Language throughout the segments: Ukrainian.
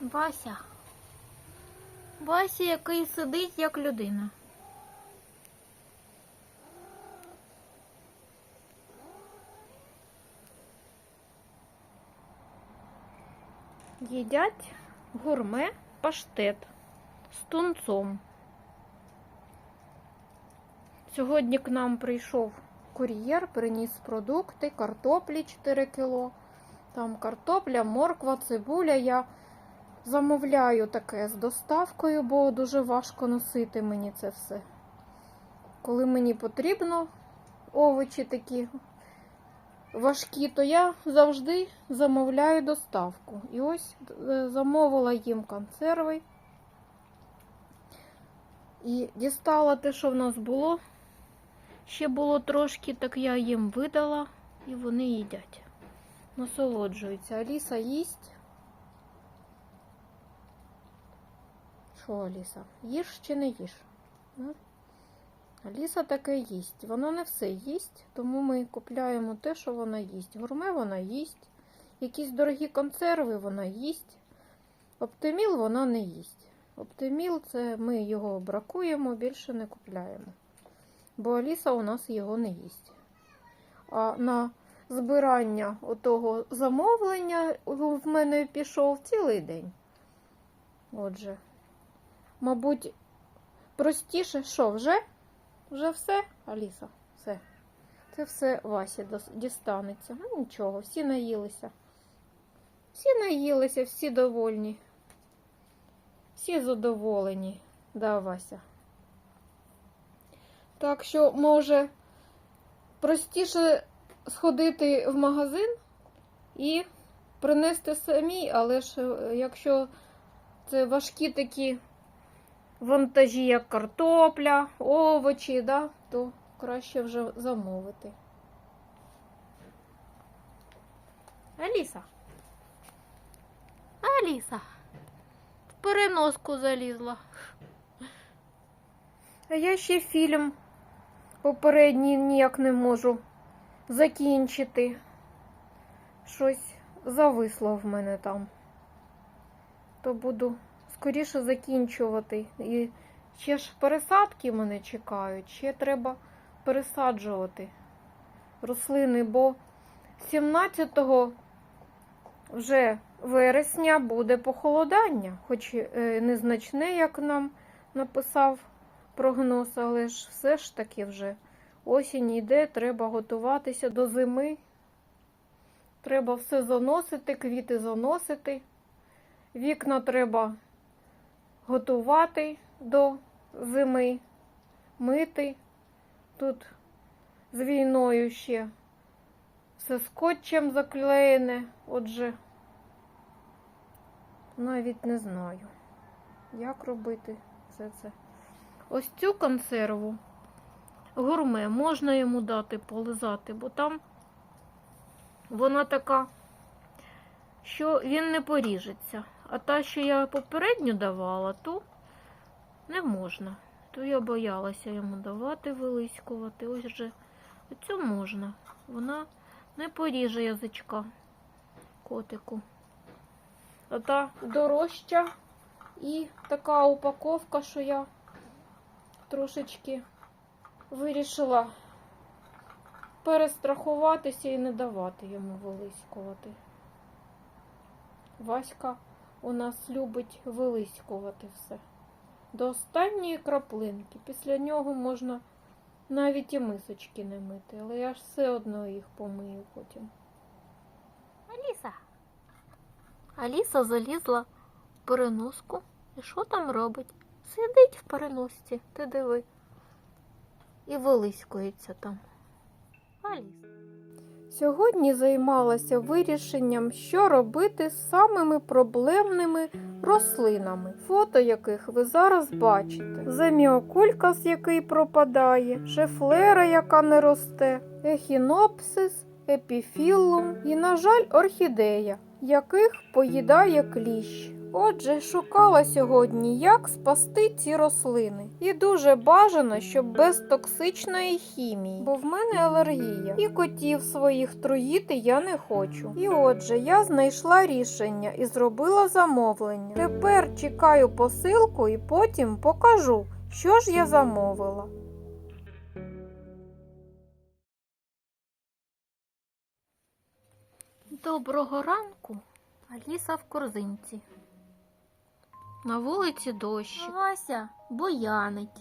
Вася. Вася, який сидить як людина. Їдять гурме паштет з тунцом. Сьогодні к нам прийшов кур'єр, приніс продукти, картоплі 4 кіло. Там картопля, морква, цибуля. Я замовляю таке з доставкою, бо дуже важко носити мені це все. Коли мені потрібно овочі такі важкі, то я завжди замовляю доставку. І ось е, замовила їм консерви. І дістала те, що в нас було. Ще було трошки, так я їм видала, і вони їдять. Насолоджуються. Аліса їсть. Що, Аліса? Їж чи не їж? М? Аліса таке їсть. Вона не все їсть, тому ми купляємо те, що вона їсть. Гурме вона їсть. Якісь дорогі консерви вона їсть. Оптиміл вона не їсть. Оптиміл це ми його бракуємо, більше не купляємо. Бо Аліса у нас його не їсть. А на збирання отого замовлення в мене пішов цілий день. Отже, мабуть, простіше, що вже? Вже все, Аліса, все. Це все Васі дістанеться. Ну нічого, всі наїлися. Всі наїлися, всі довольні. Всі задоволені. Да, Вася. Так що, може, простіше сходити в магазин і принести самі, але ж е, якщо це важкі такі вантажі, як картопля, овочі, да, то краще вже замовити. Аліса. Аліса. В переноску залізла. А я ще фільм попередній ніяк не можу закінчити. Щось зависло в мене там. То буду скоріше закінчувати. І ще ж пересадки мене чекають. Ще треба пересаджувати рослини, бо 17 вже вересня буде похолодання, хоч е, незначне, як нам написав прогноз, але ж все ж таки вже осінь йде, треба готуватися до зими. Треба все заносити, квіти заносити. Вікна треба готувати до зими, мити. Тут з війною ще все скотчем заклеєне. Отже, навіть не знаю, як робити все це. Ось цю консерву гурме можна йому дати полизати, бо там вона така, що він не поріжеться. А та, що я попередньо давала, то не можна. То я боялася йому давати, вилискувати. Ось же оцю можна. Вона не поріже язичка котику. А та дорожча і така упаковка, що я трошечки вирішила перестрахуватися і не давати йому вилискувати. Васька у нас любить вилискувати все. До останньої краплинки. Після нього можна навіть і мисочки не мити, але я ж все одно їх помию потім. Аліса. Аліса залізла в переноску. І що там робить? Сидить в переносці, ти диви. І вилискується там. Аліса. Сьогодні займалася вирішенням, що робити з самими проблемними рослинами, фото яких ви зараз бачите. Земіокулькас, який пропадає, шефлера, яка не росте, ехінопсис, епіфілум і, на жаль, орхідея, яких поїдає кліщ. Отже, шукала сьогодні, як спасти ці рослини. І дуже бажано, щоб без токсичної хімії, бо в мене алергія. І котів своїх труїти я не хочу. І отже, я знайшла рішення і зробила замовлення. Тепер чекаю посилку і потім покажу, що ж я замовила. Доброго ранку, Аліса в корзинці. На вулиці дощ. Вася боянить.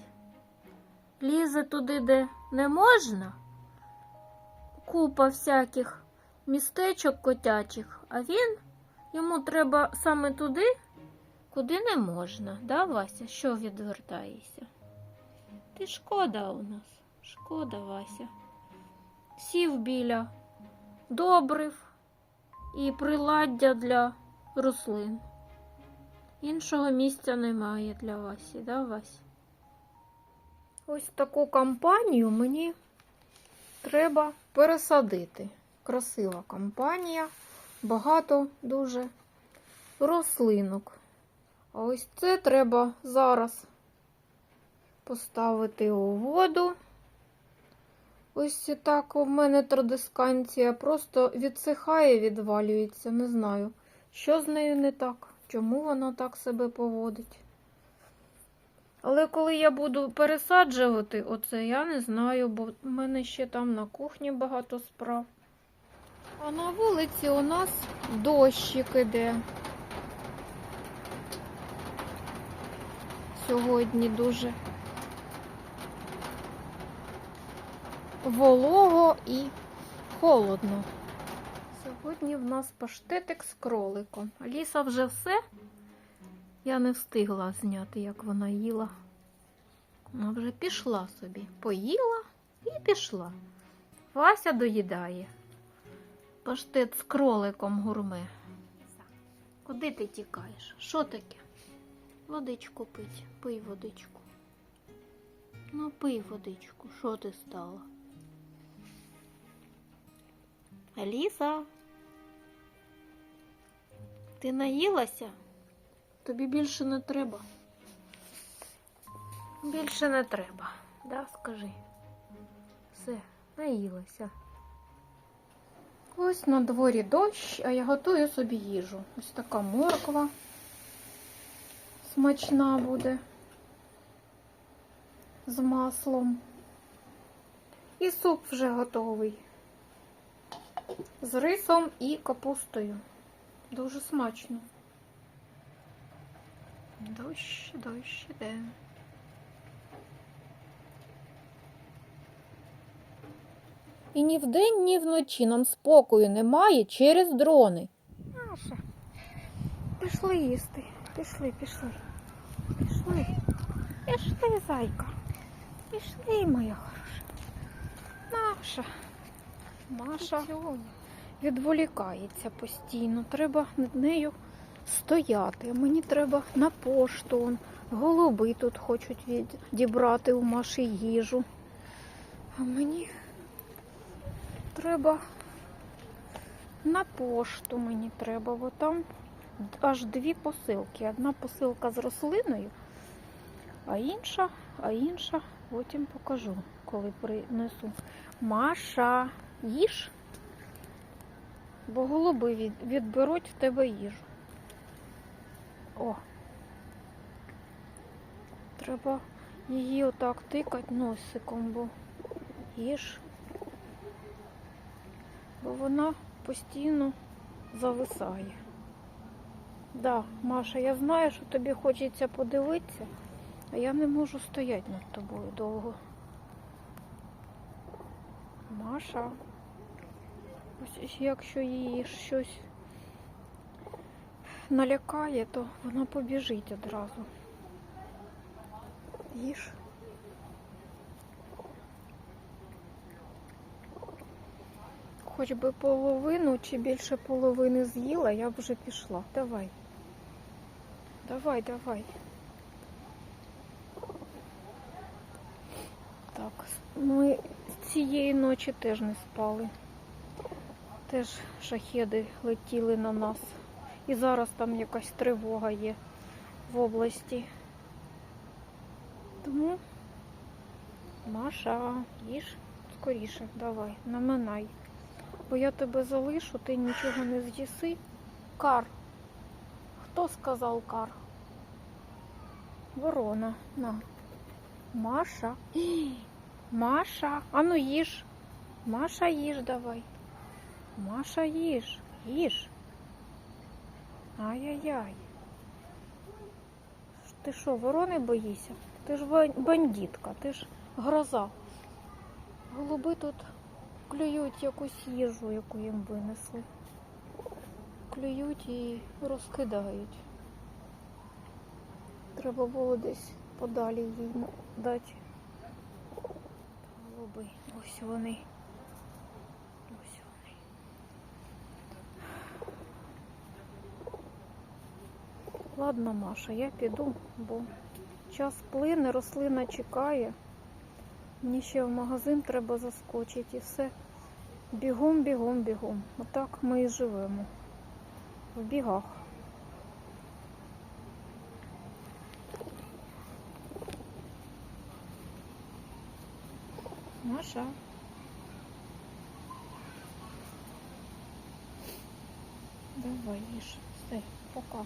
Лізе туди, де не можна. Купа всяких містечок котячих, а він йому треба саме туди, куди не можна. Да, Вася? Що відвертаєшся? Ти шкода у нас. Шкода, Вася. Сів біля добрив і приладдя для рослин. Іншого місця немає для Васі, да, Вась? Ось таку компанію мені треба пересадити. Красива компанія, багато дуже рослинок. А ось це треба зараз поставити у воду. Ось так у мене традисканція просто відсихає, відвалюється. Не знаю, що з нею не так, чому вона так себе поводить. Але коли я буду пересаджувати оце, я не знаю, бо в мене ще там на кухні багато справ. А на вулиці у нас дощик іде. Сьогодні дуже волого і холодно. Сьогодні в нас паштетик з кроликом. Аліса вже все. Я не встигла зняти, як вона їла. Вона вже пішла собі. Поїла і пішла. Вася доїдає. Паштет з кроликом гурме. Куди ти тікаєш? Що таке? Водичку пить, пий водичку. Ну, пий водичку, що ти стала? Аліса, ти наїлася? Тобі більше не треба. Більше не треба, да, скажи. Все, наїлася. Ось на дворі дощ, а я готую собі їжу. Ось така морква смачна буде з маслом. І суп вже готовий. З рисом і капустою. Дуже смачно. Дощ, дощ іде. І ні вдень, ні вночі нам спокою немає через дрони. Наша. Пішли їсти. Пішли, пішли. Пішли. Пішли, зайка. Пішли, моя хороша. Наша. Маша відволікається постійно. Треба над нею стояти. Мені треба на пошту. Голуби тут хочуть відібрати у Маші їжу. А мені треба на пошту мені треба. Бо там аж дві посилки. Одна посилка з рослиною, а інша, а інша потім покажу, коли принесу. Маша, їж, бо голуби від, відберуть в тебе їжу. О, треба її отак тикати носиком, бо їж, бо вона постійно зависає. Да, Маша, я знаю, що тобі хочеться подивитися, а я не можу стояти над тобою довго. Маша. Якщо її щось налякає, то вона побіжить одразу. Їж. Хоч би половину чи більше половини з'їла, я б вже пішла. Давай. Давай, давай. Так, ми цієї ночі теж не спали. Теж шахеди летіли на нас. І зараз там якась тривога є в області. Тому, Маша, їж скоріше, давай, наминай. Бо я тебе залишу, ти нічого не з'їси. Кар. Хто сказав кар? Ворона. На. Маша. Маша. Ану їж. Маша їж давай. Маша їж. Їж. Ай-яй-яй. Ти що, ворони боїшся? Ти ж бан- бандитка, ти ж гроза. Голуби тут клюють якусь їжу, яку їм винесли. Клюють і розкидають. Треба було десь подалі їй дати. Голуби. Ось вони. Ось вони. Ладно, Маша, я піду, бо час плине, рослина чекає. Мені ще в магазин треба заскочити і все. Бігом, бігом, бігом. Отак ми і живемо. В бігах. Маша. Давай, їж. Все, пока.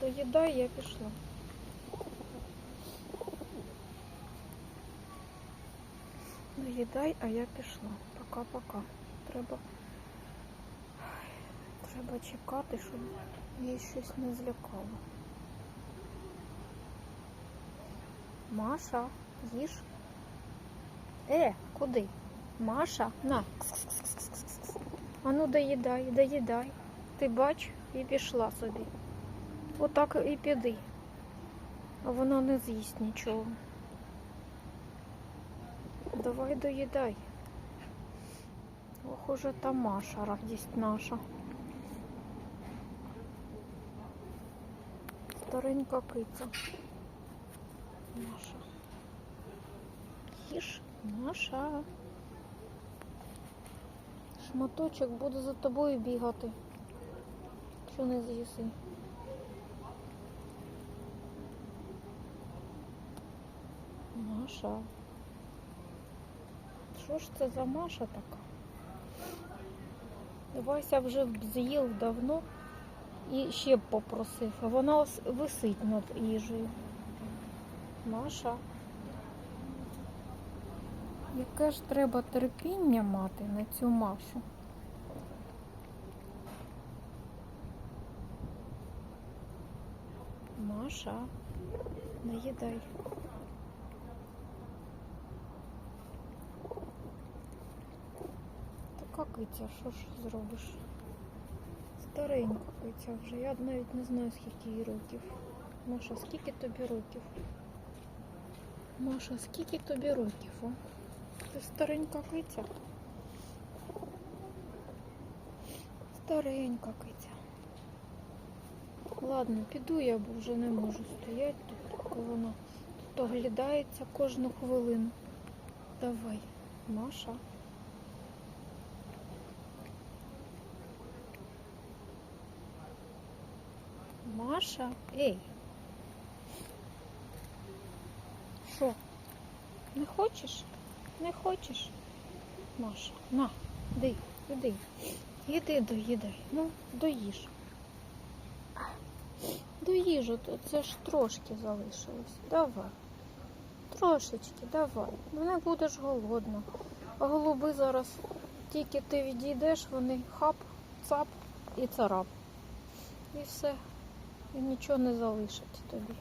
Доїдай, я пішла. Доїдай, а я пішла. Пока-пока. Треба. Треба чекати, щоб їй щось не злякало. Маша, їж. Е, куди? Маша, на. Ану, доїдай, доїдай. Ти бач і пішла собі. Отак і піди. А вона не з'їсть нічого. Давай доїдай. Ох, уже та Маша, радість наша. Старенька киця. Маша. Їж, Маша. Шматочок буде за тобою бігати. Що не з'їси? Маша. Що ж це за Маша така? Вася вже б з'їв давно і ще б попросив, а вона висить над їжею. Маша. Яке ж треба терпіння мати на цю Машу? Маша, наїдай. Киця, що ж зробиш? Старенька киця вже. Я навіть не знаю, скільки їй років. Маша, скільки тобі років? Маша, скільки тобі років? А? Ти старенька киця? Старенька киця. Ладно, піду я, бо вже не можу стояти тут, коли вона тут оглядається кожну хвилину. Давай, Маша. Маша, ей. Що? Не хочеш? Не хочеш? Маша, на, іди, іди. Іди доїдай. Ну, доїж. Доїж, це ж трошки залишилось. Давай. Трошечки, давай. Не будеш голодна. А голуби зараз тільки ти відійдеш, вони хап, цап і царап. І все. І нічого не залишить тобі.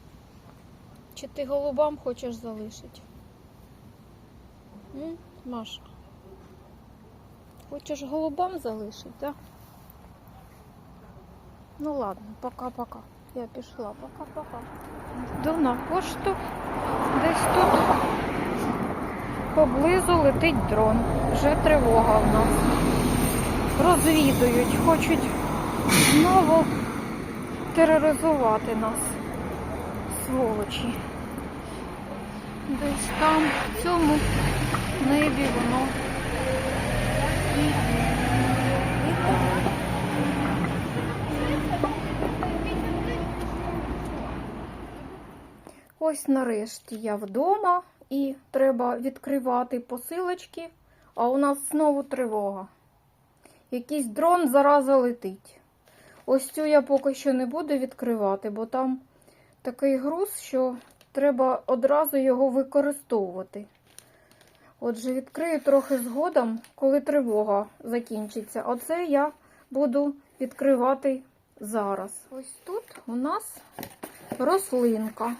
Чи ти голубам хочеш залишити? М? Маша? Хочеш голубам залишити, так? Ну ладно, пока-пока. Я пішла, пока-пока. Йду на пошту. Десь тут поблизу летить дрон. Вже тривога в нас. Розвідують, хочуть знову тероризувати нас, сволочі. Десь там, в цьому небі воно. Ось нарешті я вдома і треба відкривати посилочки, а у нас знову тривога. Якийсь дрон зараза летить. Ось цю я поки що не буду відкривати, бо там такий груз, що треба одразу його використовувати. Отже, відкрию трохи згодом, коли тривога закінчиться. Оце я буду відкривати зараз. Ось тут у нас рослинка.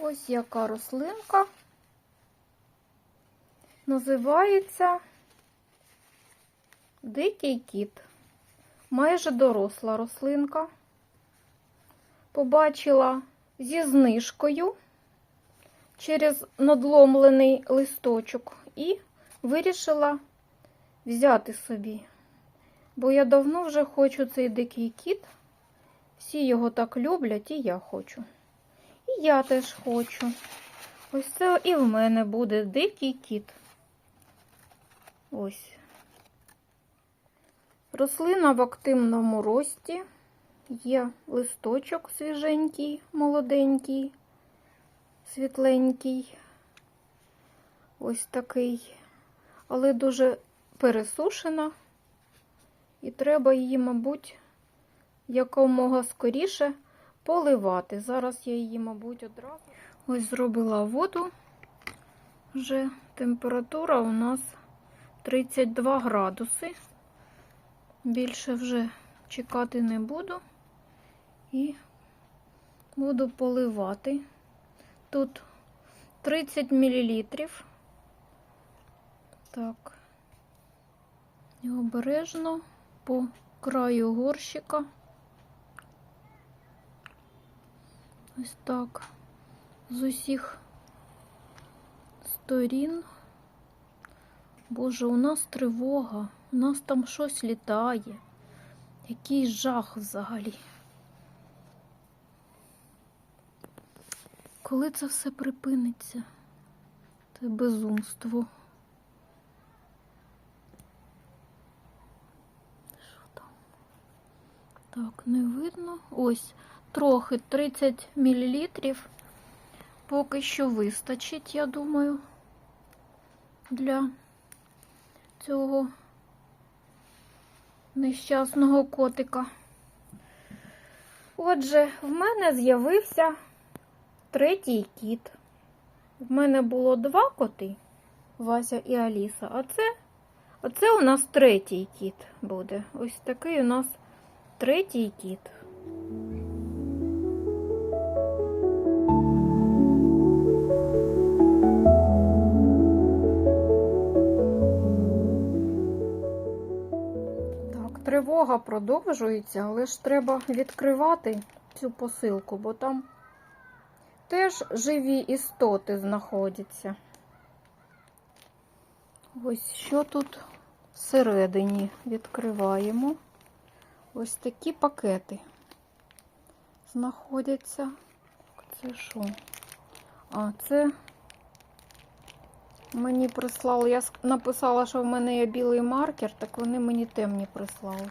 Ось яка рослинка. Називається Дикий кіт. Майже доросла рослинка. Побачила зі знижкою через надломлений листочок і вирішила взяти собі. Бо я давно вже хочу цей дикий кіт. Всі його так люблять, і я хочу. І я теж хочу. Ось це і в мене буде дикий кіт. Ось. Рослина в активному рості. Є листочок свіженький, молоденький, світленький. Ось такий, але дуже пересушена. І треба її, мабуть, якомога скоріше поливати. Зараз я її, мабуть, одразу. Ось зробила воду. Вже температура у нас 32 градуси. Більше вже чекати не буду. І буду поливати. Тут 30 мл. Так. І обережно по краю горщика. Ось так. З усіх сторін. Боже, у нас тривога, у нас там щось літає. Який жах взагалі. Коли це все припиниться? Це безумство. Що там? Так, не видно. Ось, трохи 30 мл. Поки що вистачить, я думаю, для цього нещасного котика. Отже, в мене з'явився третій кіт. В мене було два коти, Вася і Аліса, а це, а це у нас третій кіт буде. Ось такий у нас третій кіт. Тривога продовжується, але ж треба відкривати цю посилку, бо там теж живі істоти знаходяться. Ось що тут всередині відкриваємо. Ось такі пакети знаходяться. Це що? А, це мені прислали. Я написала, що в мене є білий маркер, так вони мені темні прислали.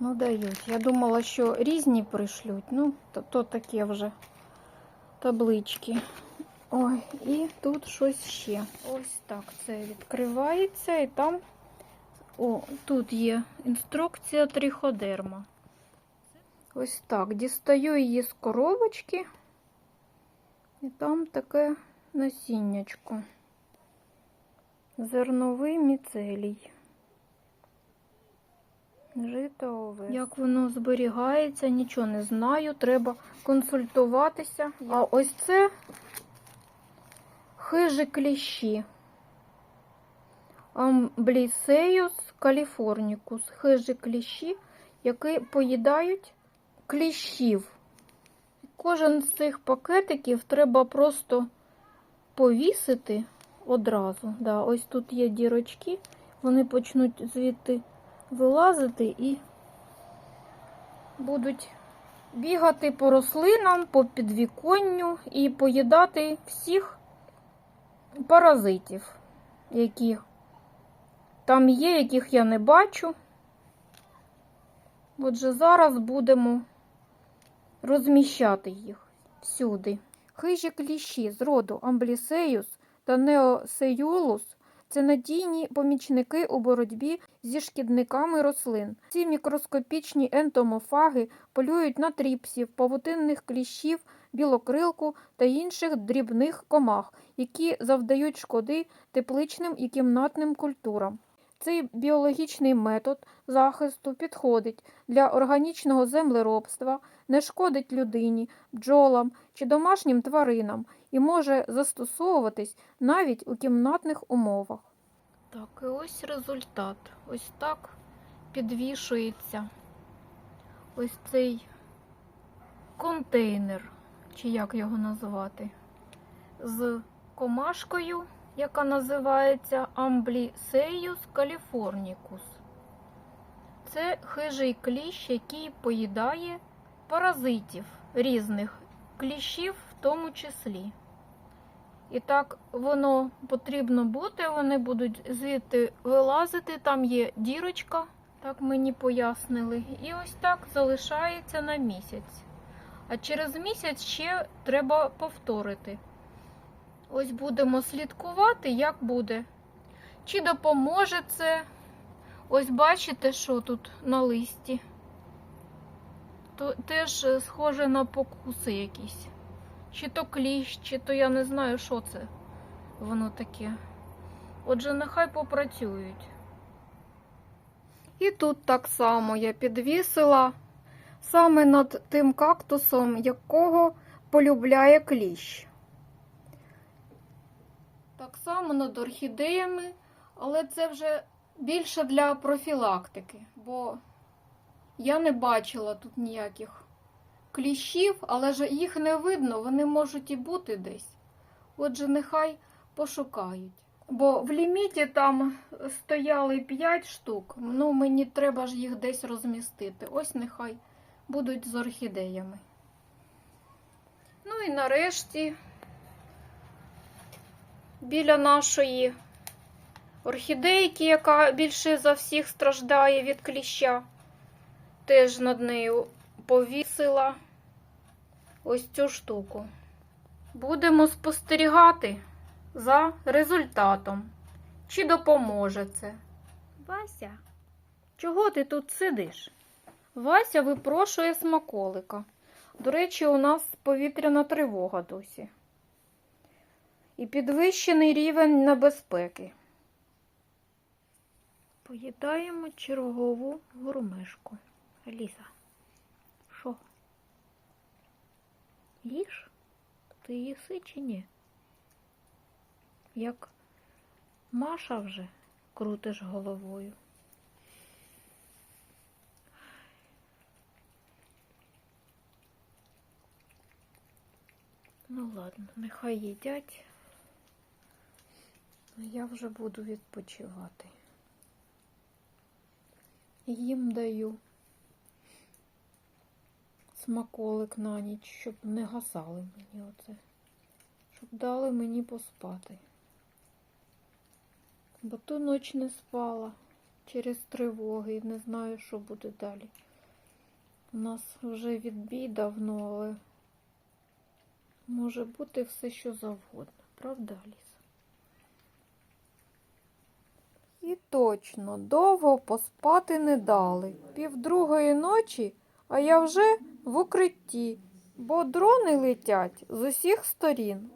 Ну, дають. Я думала, що різні пришлють. Ну, то, то таке вже таблички. Ой, і тут щось ще. Ось так це відкривається, і там о, тут є інструкція триходерма. Ось так. Дістаю її з коробочки, і там таке насіннячко. Зерновий міцелій. Жито овес. Як воно зберігається, нічого не знаю. Треба консультуватися. А ось це хижі кліщі. Амблісеюс каліфорнікус. Хижі кліщі, які поїдають кліщів. Кожен з цих пакетиків треба просто повісити одразу. Да, ось тут є дірочки, вони почнуть звідти вилазити і будуть бігати по рослинам, по підвіконню і поїдати всіх паразитів, які там є, яких я не бачу. Отже, зараз будемо розміщати їх. всюди. Хижі кліщі з роду Амблісеюс та Неосеюлус це надійні помічники у боротьбі зі шкідниками рослин. Ці мікроскопічні ентомофаги полюють на тріпсів, павутинних кліщів, білокрилку та інших дрібних комах, які завдають шкоди тепличним і кімнатним культурам. Цей біологічний метод захисту підходить для органічного землеробства, не шкодить людині, бджолам чи домашнім тваринам і може застосовуватись навіть у кімнатних умовах. Так, і ось результат. Ось так підвішується ось цей контейнер, чи як його називати, з комашкою, яка називається Amblyseius californicus. Це хижий кліщ, який поїдає паразитів різних кліщів в тому числі. І так воно потрібно бути, вони будуть звідти вилазити, там є дірочка, так мені пояснили. І ось так залишається на місяць. А через місяць ще треба повторити. Ось будемо слідкувати, як буде. Чи допоможе це? Ось бачите, що тут на листі. То теж е, схоже на покуси якісь. Чи то кліщ, чи то я не знаю, що це воно таке. Отже, нехай попрацюють. І тут так само я підвісила саме над тим кактусом, якого полюбляє кліщ. Так само над орхідеями, але це вже більше для профілактики, бо я не бачила тут ніяких кліщів, але ж їх не видно, вони можуть і бути десь. Отже, нехай пошукають. Бо в ліміті там стояли 5 штук, ну мені треба ж їх десь розмістити. Ось нехай будуть з орхідеями. Ну і нарешті біля нашої орхідейки, яка більше за всіх страждає від кліща, теж над нею повісила ось цю штуку. Будемо спостерігати за результатом. Чи допоможе це? Вася, чого ти тут сидиш? Вася випрошує смаколика. До речі, у нас повітряна тривога досі. І підвищений рівень небезпеки. Поїдаємо чергову гурмишку. Аліса. Що? Їж? Ти їси чи ні? Як Маша вже крутиш головою. Ну ладно, нехай їдять. Я вже буду відпочивати. Їм даю смаколик на ніч, щоб не гасали мені оце. Щоб дали мені поспати. Бо ту ніч не спала через тривоги і не знаю, що буде далі. У нас вже відбій давно, але може бути все, що завгодно. Правда, Аліса? І точно, довго поспати не дали. Півдругої ночі, а я вже в укритті, бо дрони летять з усіх сторін.